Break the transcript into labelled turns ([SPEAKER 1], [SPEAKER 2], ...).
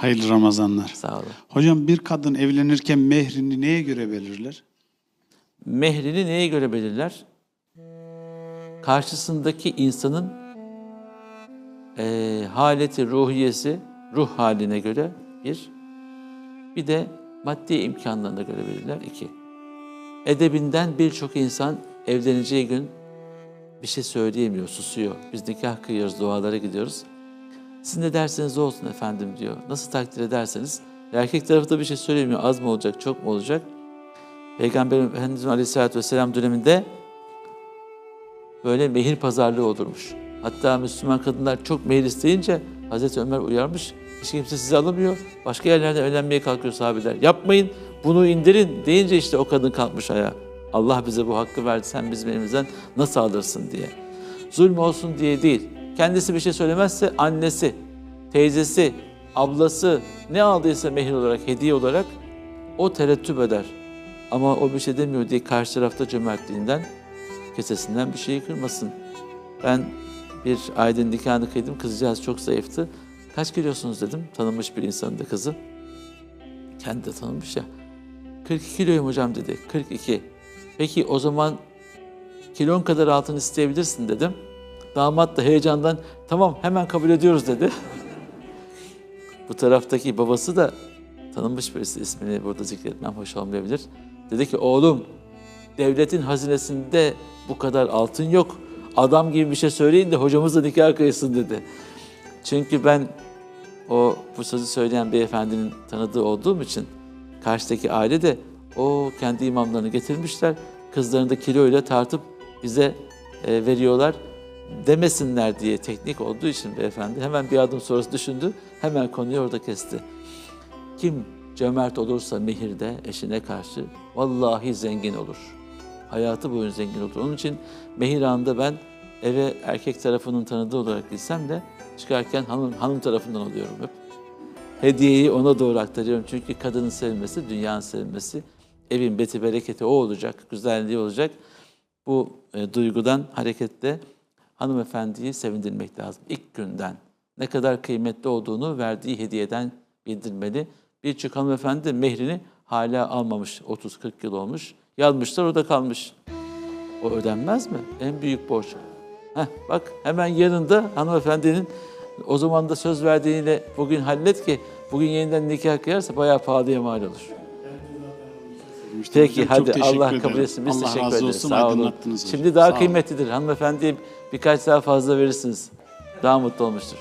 [SPEAKER 1] Hayırlı Ramazanlar.
[SPEAKER 2] Sağ olun.
[SPEAKER 1] Hocam bir kadın evlenirken mehrini neye göre belirler?
[SPEAKER 2] Mehrini neye göre belirler? Karşısındaki insanın eee, haleti, ruhiyesi, ruh haline göre bir. Bir de maddi imkanlarına göre belirler iki. Edebinden birçok insan evleneceği gün bir şey söyleyemiyor, susuyor. Biz nikah kıyıyoruz, dualara gidiyoruz. Siz ne derseniz olsun efendim diyor. Nasıl takdir ederseniz. Erkek tarafı da bir şey söylemiyor. Az mı olacak, çok mu olacak? Peygamber Efendimiz Aleyhisselatü Vesselam döneminde böyle mehir pazarlığı olurmuş. Hatta Müslüman kadınlar çok mehir isteyince Hazreti Ömer uyarmış. Hiç kimse sizi alamıyor. Başka yerlerde evlenmeye kalkıyor sahabeler. Yapmayın, bunu indirin deyince işte o kadın kalkmış ayağa. Allah bize bu hakkı verdi, sen bizim elimizden nasıl alırsın diye. Zulm olsun diye değil. Kendisi bir şey söylemezse annesi, teyzesi, ablası ne aldıysa mehir olarak, hediye olarak o terettüp eder. Ama o bir şey demiyor diye karşı tarafta cömertliğinden, kesesinden bir şeyi kırmasın. Ben bir ailenin nikahını kıydım, kızcağız çok zayıftı. Kaç kilosunuz dedim, tanınmış bir insanın da kızı. Kendi de tanınmış ya. 42 kiloyum hocam dedi, 42. Peki o zaman kilon kadar altın isteyebilirsin dedim. Damat da heyecandan tamam hemen kabul ediyoruz dedi. Bu taraftaki babası da tanınmış birisi ismini burada zikretmem hoş olmayabilir. Dedi ki oğlum devletin hazinesinde bu kadar altın yok. Adam gibi bir şey söyleyin de hocamızla nikah kıysın dedi. Çünkü ben o bu sözü söyleyen beyefendinin tanıdığı olduğum için karşıdaki aile de o kendi imamlarını getirmişler. Kızlarını da kiloyla tartıp bize e, veriyorlar demesinler diye teknik olduğu için beyefendi hemen bir adım sonrası düşündü. Hemen konuyu orada kesti. Kim cömert olursa mehirde eşine karşı vallahi zengin olur. Hayatı boyunca zengin olur. Onun için mehir anında ben eve erkek tarafının tanıdığı olarak gitsem de çıkarken hanım, hanım tarafından alıyorum hep. Hediyeyi ona doğru aktarıyorum. Çünkü kadının sevilmesi, dünyanın sevilmesi, evin beti bereketi o olacak, güzelliği olacak. Bu e, duygudan hareketle hanımefendiyi sevindirmek lazım ilk günden. Ne kadar kıymetli olduğunu verdiği hediyeden bildirmeli. Birçok hanımefendi mehrini hala almamış. 30-40 yıl olmuş. Yazmışlar o da kalmış. O ödenmez mi? En büyük borç. Heh, bak hemen yanında hanımefendinin o zaman da söz verdiğiyle bugün hallet ki bugün yeniden nikah kıyarsa bayağı pahalıya mal olur. Peki
[SPEAKER 1] Hocam,
[SPEAKER 2] hadi Allah
[SPEAKER 1] ederim.
[SPEAKER 2] kabul etsin. Biz
[SPEAKER 1] Allah
[SPEAKER 2] teşekkür
[SPEAKER 1] razı
[SPEAKER 2] ederiz.
[SPEAKER 1] olsun,
[SPEAKER 2] Sağ olun.
[SPEAKER 1] hocam.
[SPEAKER 2] Şimdi daha
[SPEAKER 1] Sağ
[SPEAKER 2] kıymetlidir. Hanımefendiye birkaç daha fazla verirsiniz. Daha mutlu olmuştur.